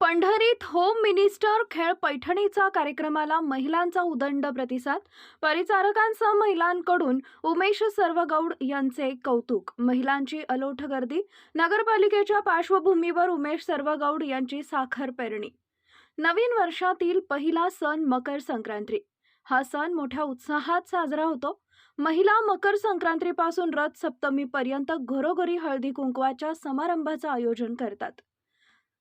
पंढरीत home minister खेळ पैठणीचा कार्यक्रमाला महिलांचा उदंड प्रतिसाद. परिचारकांसह महिलांकडून उमेश सर्वगौड यांचे कौतुक. महिलांची अलोट गर्दी. नगरपालिकेच्या पार्श्वभूमीवर उमेश सर्वगौड यांची साखर पेरणी. नवीन वर्षातील पहिला सण मकर संक्रांती. हा सण मोठ्या उत्साहात साजरा होतो. महिला मकर संक्रांतीपासून रथ सप्तमीपर्यंत घरोघरी हळदी कुंकवाच्या समारंभाचं आयोजन करतात.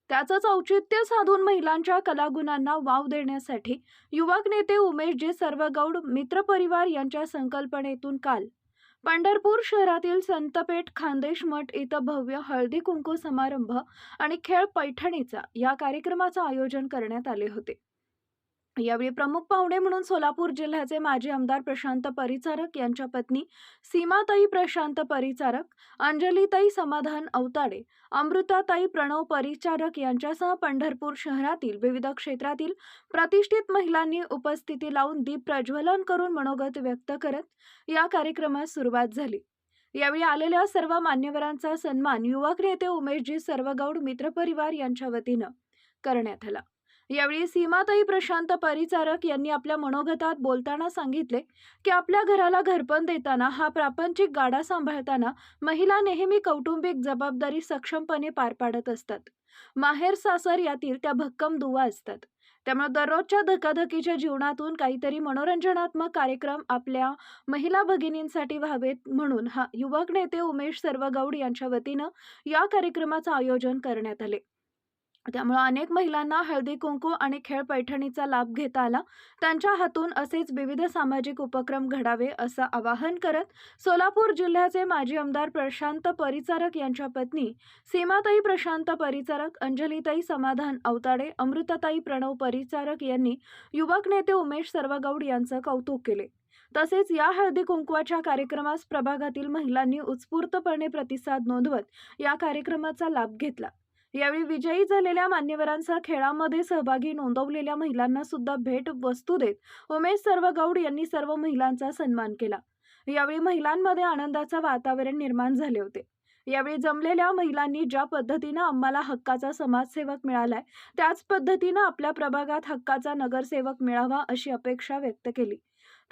त्याचंच औचित्य साधून महिलांच्या कलागुणांना वाव देण्यासाठी युवक नेते उमेशजी सर्वगौड मित्रपरिवार यांच्या संकल्पनेतून काल पंढरपूर शहरातील संतपेठ खानदेश मठ इथं भव्य हळदी कुंकू समारंभ आणि खेळ पैठणीचा या कार्यक्रमाचं आयोजन करण्यात आले होते. यावेळी प्रमुख पाहुणे म्हणून सोलापूर जिल्ह्याचे माजी आमदार प्रशांत परिचारक यांच्या पत्नी सीमाताई प्रशांत परिचारक अंजलीताई समाधान अवताडे अमृताताई प्रणव परिचारक यांच्यासह पंढरपूर शहरातील विविध क्षेत्रातील प्रतिष्ठित महिलांनी उपस्थिती लावून दीप प्रज्वलन करून मनोगत व्यक्त करत या कार्यक्रमास सुरुवात झाली. यावेळी आलेल्या सर्व मान्यवरांचा सन्मान युवक नेते उमेशजी सर्वगौड मित्रपरिवार यांच्या वतीनं करण्यात आला. यावेळी सीमाताई प्रशांत परिचारक यांनी आपल्या मनोगतात बोलताना सांगितले की आपल्या घराला घरपण देताना हा प्रापंचिक गाडा सांभाळताना महिला नेहमी कौटुंबिक जबाबदारी सक्षमपणे पार पाडत असतात. माहेर सासर यातील त्या भक्कम दुवा असतात. त्यामुळे दररोजच्या धकाधकीच्या जीवनातून काहीतरी मनोरंजनात्मक कार्यक्रम आपल्या महिला भगिनींसाठी व्हावेत म्हणून हा युवक नेते उमेश सर्वगौड यांच्या वतीनं या कार्यक्रमाचं आयोजन करण्यात आले. त्यामुळं अनेक महिलांना हळदी कुंकू आणि खेळ पैठणीचा लाभ घेता आला. त्यांच्या हातून असेच विविध सामाजिक उपक्रम घडावे असं आवाहन करत सोलापूर जिल्ह्याचे माजी आमदार प्रशांत परिचारक यांच्या पत्नी सीमाताई प्रशांत परिचारक अंजलीताई समाधान अवताडे अमृताताई प्रणव परिचारक यांनी युवक नेते उमेश सर्वगौड यांचं कौतुक केले. तसेच या हळदी कुंकवाच्या कार्यक्रमास प्रभागातील महिलांनी उत्स्फूर्तपणे प्रतिसाद नोंदवत या कार्यक्रमाचा लाभ घेतला. यावेळी विजयी झालेल्या मान्यवरांसह खेळामध्ये सहभागी नोंदवलेल्या महिलांना सुद्धा भेट वस्तू देत उमेश सर्व गौड यांनी सर्व महिलांचा सन्मान केला. यावेळी महिलांमध्ये आनंदाचं वातावरण निर्माण झाले होते. यावेळी जमलेल्या महिलांनी ज्या पद्धतीनं आम्हाला हक्काचा समाजसेवक मिळालाय त्याच पद्धतीनं आपल्या प्रभागात हक्काचा नगरसेवक मिळावा अशी अपेक्षा व्यक्त केली.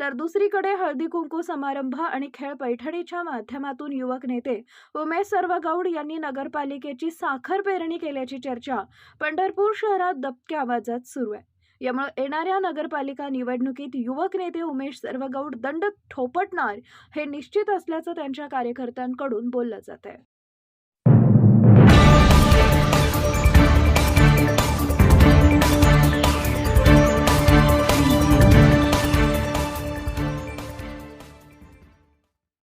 तर दुसरीकडे हळदी कुंकू समारंभ आणि खेळ पैठणीच्या माध्यमातून युवक नेते उमेश सर्वगौड यांनी नगरपालिकेची साखर पेरणी केल्याची चर्चा पंढरपूर शहरात दबक्या आवाजात सुरू आहे. यामुळे येणाऱ्या नगरपालिका निवडणुकीत युवक नेते उमेश सर्वगौड दंड ठोपटणार हे निश्चित असल्याचं त्यांच्या कार्यकर्त्यांकडून बोललं जात आहे.